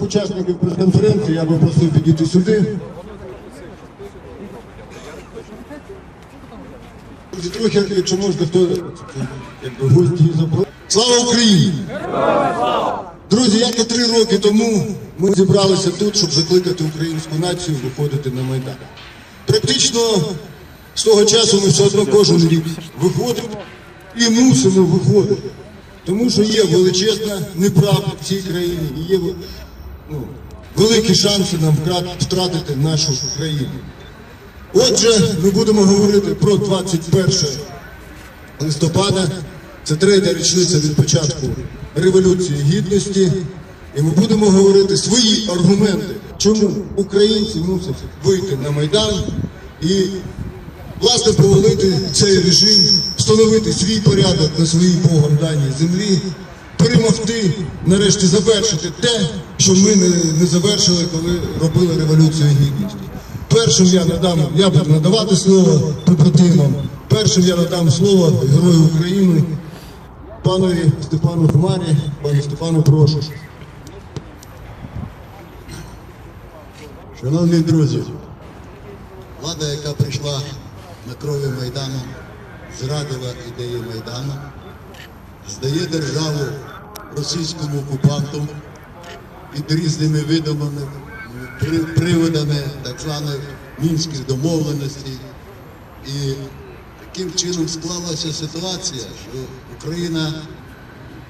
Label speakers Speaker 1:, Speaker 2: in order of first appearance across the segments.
Speaker 1: Учасників прес-конференції я би просив підійти сюди. Трохи, якщо можна, хто гості забрали. Слава Україні! Друзі, як і три роки тому ми зібралися тут, щоб закликати українську націю виходити на Майдан. Практично з того часу ми все одно кожен рік виходимо і мусимо виходити. Тому що є величезна неправда в цій країні, є ну, великі шанси нам втратити нашу країну. Отже, ми будемо говорити про 21 листопада. Це третя річниця від початку Революції Гідності. І ми будемо говорити свої аргументи, чому українці мусять вийти на Майдан і, власне, повалити цей режим, встановити свій порядок на своїй Богом даній землі, перемогти, нарешті завершити те, що ми не, не завершили, коли робили Революцію Гідності. Першим я надам, я буду надавати слово побратимам. Першим я надам слово Герою України, панові Степану Хмарі. Пане Степану, прошу.
Speaker 2: Шановні друзі, влада, яка прийшла на крові Майдану, зрадила ідеї Майдану, здає державу російському окупанту під різними видумами, при- приводами так званих мінських домовленостей. І таким чином склалася ситуація, що Україна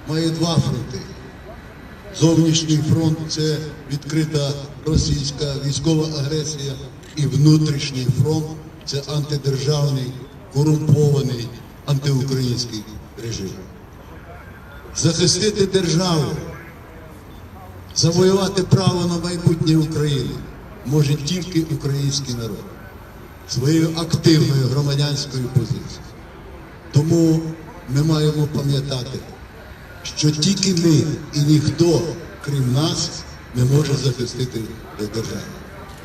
Speaker 2: має два фронти. Зовнішній фронт це відкрита російська військова агресія, і внутрішній фронт це антидержавний, корумпований антиукраїнський режим. Захистити державу, завоювати право на майбутнє України може тільки український народ своєю активною громадянською позицією. Тому ми маємо пам'ятати, що тільки ми і ніхто, крім нас, не може захистити державу.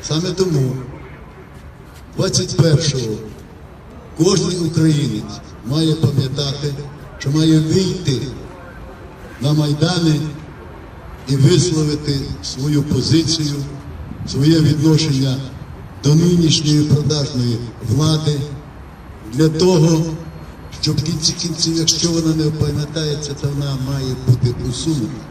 Speaker 2: Саме тому 21-го кожен українець має пам'ятати, що має вийти на майдани і висловити свою позицію, своє відношення до нинішньої продажної влади для того, щоб в кінці кінців, якщо вона не опам'ятається, то вона має бути усунута.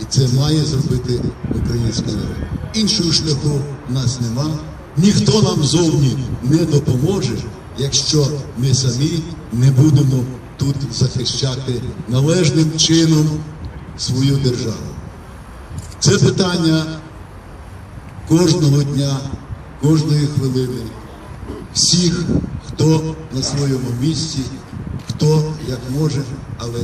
Speaker 2: І це має зробити український народ. Іншого шляху в нас нема. Ніхто нам зовні не допоможе, якщо ми самі не будемо тут захищати належним чином свою державу. Це питання кожного дня, кожної хвилини, всіх, хто на своєму місці, хто як може, але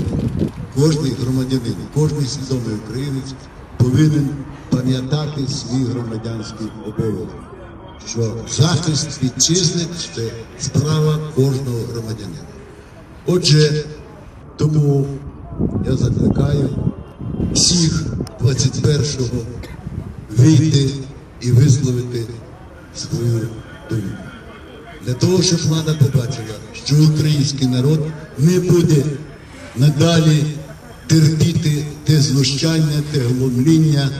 Speaker 2: кожний громадянин, кожний свідомий українець повинен пам'ятати свій громадянський обов'язок, що захист вітчизни це справа кожного громадянина. Отже, тому я закликаю всіх 21-го вийти і висловити свою думку. Для того, щоб влада побачила, що український народ не буде надалі терпіти те знущання, те глумління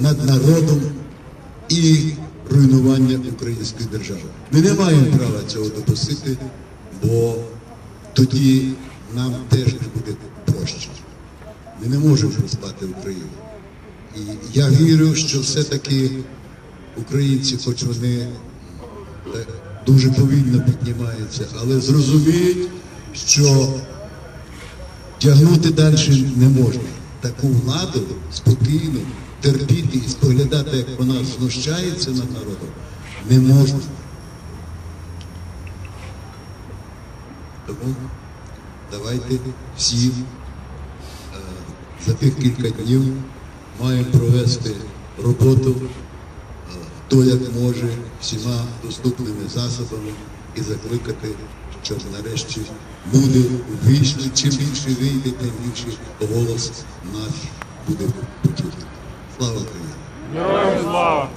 Speaker 2: над народом і руйнування української держави. Ми не маємо права цього допустити, бо тоді нам теж не буде прощено. Ми не можемо розпати Україну. І я вірю, що все-таки українці, хоч вони е, дуже повільно піднімаються, але зрозуміють, що тягнути далі не можна. Таку владу спокійно терпіти і споглядати, як вона знущається над народом, не можна. Тому давайте всі е, за тих кілька днів маємо провести роботу е, хто як може всіма доступними засобами і закликати, щоб нарешті люди вийшли. Чим більше вийде, тим більше голос наш буде почути. Слава Україні!
Speaker 3: Героям слава!